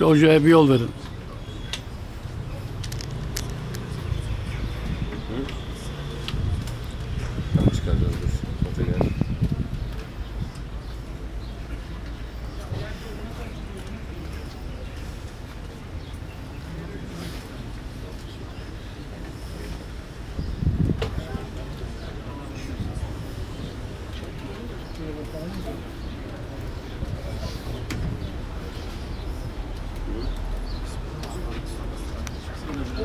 Şu hocaya bir yol verin. Tam çıkaracağız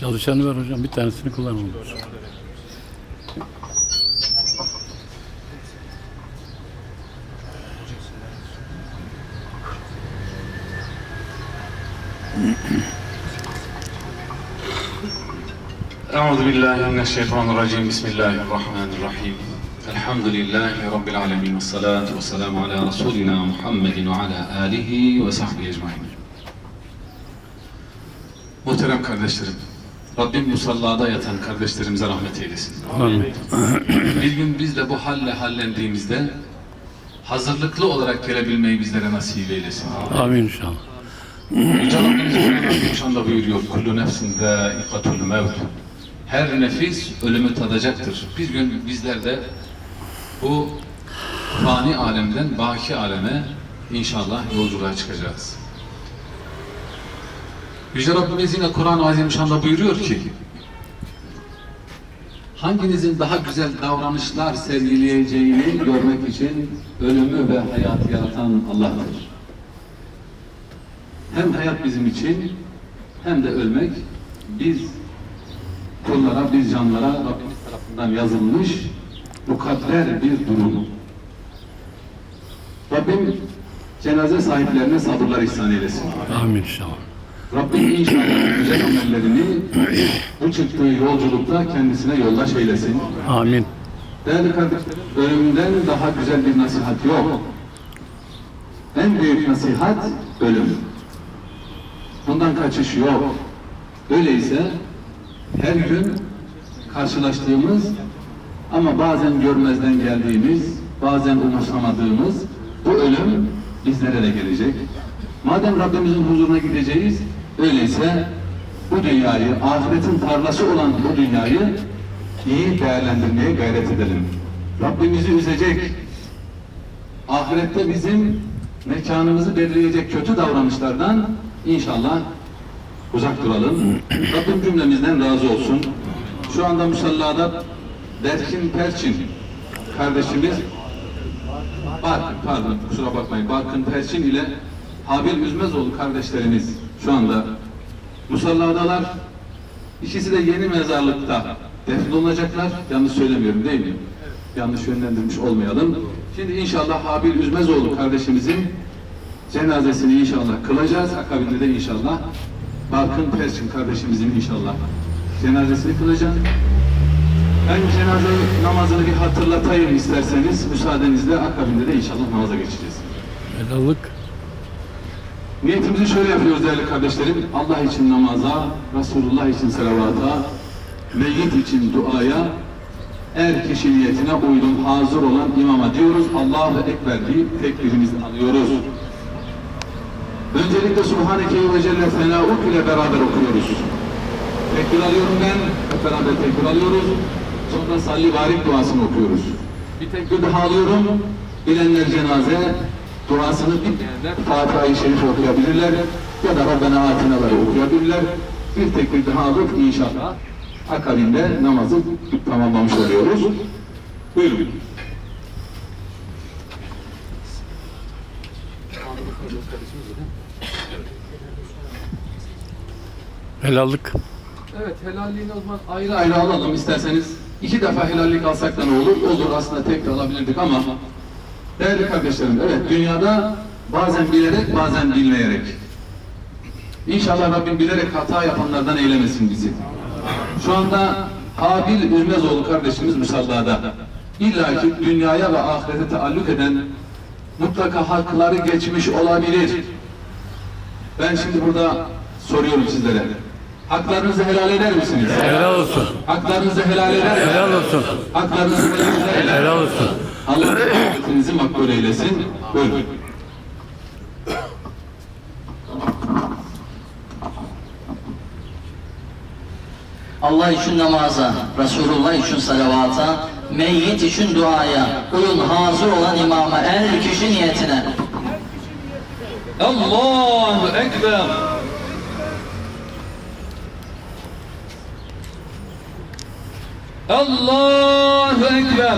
Çalışanı ver hocam. Bir tanesini kullanalım. أعوذ بالله من الشيطان الرجيم بسم الله الرحمن الرحيم الحمد لله رب العالمين والصلاة والسلام على رسولنا محمد وعلى آله وصحبه ecmaîn. Muhterem kardeşlerim, Rabbim musallada yatan kardeşlerimize rahmet eylesin. Amin. Bir gün biz de bu halle hallendiğimizde hazırlıklı olarak gelebilmeyi bizlere nasip eylesin. Amin inşallah. Yüce Rabbimiz Kerim'de buyuruyor. Kullu nefsin zâikatul mevt. Her nefis ölümü tadacaktır. Bir gün bizler de bu fani alemden baki aleme inşallah yolculuğa çıkacağız. Yüce Rabbimiz yine Kur'an-ı Azimüşşan'da buyuruyor ki hanginizin daha güzel davranışlar sergileyeceğini görmek için ölümü ve hayatı yaratan Allah'tır. Hem hayat bizim için hem de ölmek biz kullara, biz canlara Rabbimiz tarafından yazılmış mukadder bir durum. Rabbim cenaze sahiplerine sabırlar ihsan eylesin. Amin inşallah. Rabbim inşallah güzel amellerini bu çıktığı yolculukta kendisine yoldaş eylesin. Amin. Değerli kardeşlerim, ölümden daha güzel bir nasihat yok. En büyük nasihat ölüm. Bundan kaçış yok. Öyleyse her gün karşılaştığımız ama bazen görmezden geldiğimiz, bazen umursamadığımız bu ölüm bizlere de gelecek. Madem Rabbimizin huzuruna gideceğiz, öyleyse bu dünyayı, ahiretin tarlası olan bu dünyayı iyi değerlendirmeye gayret edelim. Rabbimizi üzecek, ahirette bizim mekanımızı belirleyecek kötü davranışlardan inşallah uzak duralım. Rabbim cümlemizden razı olsun. Şu anda musallada Berkin Perçin kardeşimiz Bark, pardon kusura bakmayın. Barkın Perçin ile Habil Üzmezoğlu kardeşlerimiz şu anda musalladalar. İkisi de yeni mezarlıkta defnolunacaklar. Yanlış söylemiyorum değil mi? Yanlış yönlendirmiş olmayalım. Şimdi inşallah Habil Üzmezoğlu kardeşimizin cenazesini inşallah kılacağız. Akabinde de inşallah Barkın Perçin kardeşimizin inşallah cenazesini kılacağız. Ben cenaze namazını bir hatırlatayım isterseniz. Müsaadenizle akabinde de inşallah namaza geçeceğiz. Helallık. Niyetimizi şöyle yapıyoruz değerli kardeşlerim. Allah için namaza, Resulullah için salavata, meyyit için duaya, er kişi niyetine uygun hazır olan imama diyoruz. Allahu Ekber deyip tekbirimizi alıyoruz. Öncelikle Subhaneke ve Celle Fenauk ile beraber okuyoruz. Tekbir alıyorum ben, hep beraber tekbir alıyoruz. Sonra salli barik duasını okuyoruz. Bir tekbir daha alıyorum. Bilenler cenaze duasını bilmeyenler Fatiha-i Şerif okuyabilirler ya da Rabbena Atinaları okuyabilirler. Bir tekbir daha alıp inşallah akabinde namazı tamamlamış oluyoruz. Buyurun. Helallık. Evet helalliğini o zaman ayrı ayrı alalım isterseniz. iki defa helallik alsak da ne olur? Olur aslında tek de alabilirdik ama değerli kardeşlerim evet dünyada bazen bilerek bazen bilmeyerek İnşallah Rabbim bilerek hata yapanlardan eylemesin bizi. Şu anda Habil Ürmezoğlu kardeşimiz musallada. İlla ki dünyaya ve ahirete taalluk eden mutlaka hakları geçmiş olabilir. Ben şimdi burada soruyorum sizlere. Haklarınızı helal eder misiniz? Helal olsun. Haklarınızı helal eder misiniz? Helal olsun. Haklarınızı helal eder Helal olsun. Allah hizmetinizi makbul eylesin. Buyurun. Allah için namaza, Resulullah için salavata, meyyit için duaya, uyun hazır olan imama, er kişi niyetine. Allahu Ekber. Allahu Ekber.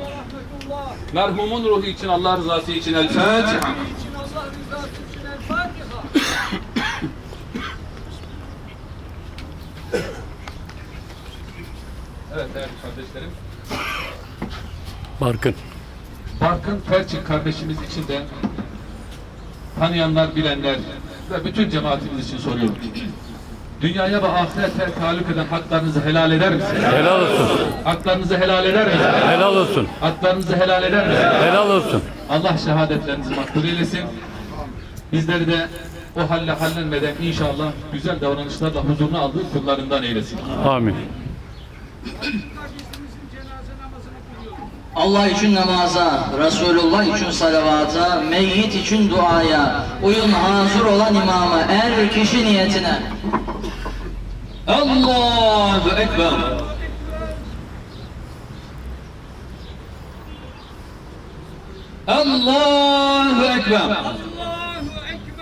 Merhumun ruhu için Allah rızası için El Fatiha. için Allah rızası için El Fatiha. Evet değerli kardeşlerim. Barkın. Barkın Perçik kardeşimiz için de tanıyanlar, bilenler ve bütün cemaatimiz için soruyorum. Dünyaya ve ahirete taluk eden haklarınızı helal eder misiniz? Helal olsun. Haklarınızı helal eder misiniz? Helal olsun. Haklarınızı helal eder misiniz? Helal olsun. Allah şehadetlerinizi makbul eylesin. Bizleri de o halle hallenmeden inşallah güzel davranışlarla huzuruna aldığı kullarından eylesin. Amin. Kardeşimizin cenaze namazını kılıyoruz. Allah için namaza, Resulullah için salavata, meyyit için duaya, uyun hazır olan imama, er kişi niyetine. Allahu Ekber. Allahu Ekber. Allahu Ekber.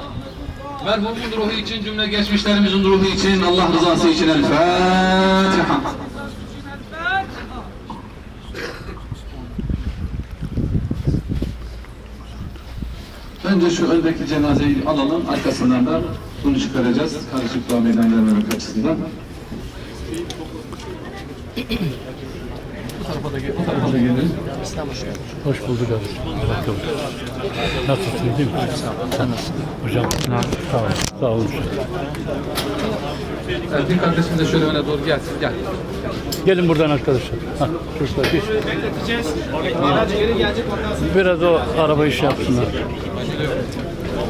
Merhumun ruhu için, cümle geçmişlerimizin ruhu için, Allah rızası için El Fatiha. Önce şu öndeki cenazeyi alalım, arkasından da bunu çıkaracağız. Karışıklığa meydan vermemek açısından. Gelin. Hoş bulduk abi. Bakalım. Nasılsın değil mi? Sen nasılsın? Hocam. Sağ ol. Sağ olun. Bir kardeşim de şöyle öne doğru gelsin, gel. Gelin buradan arkadaşlar. Hah, çocuklar geç. Biraz o araba işi yapsınlar.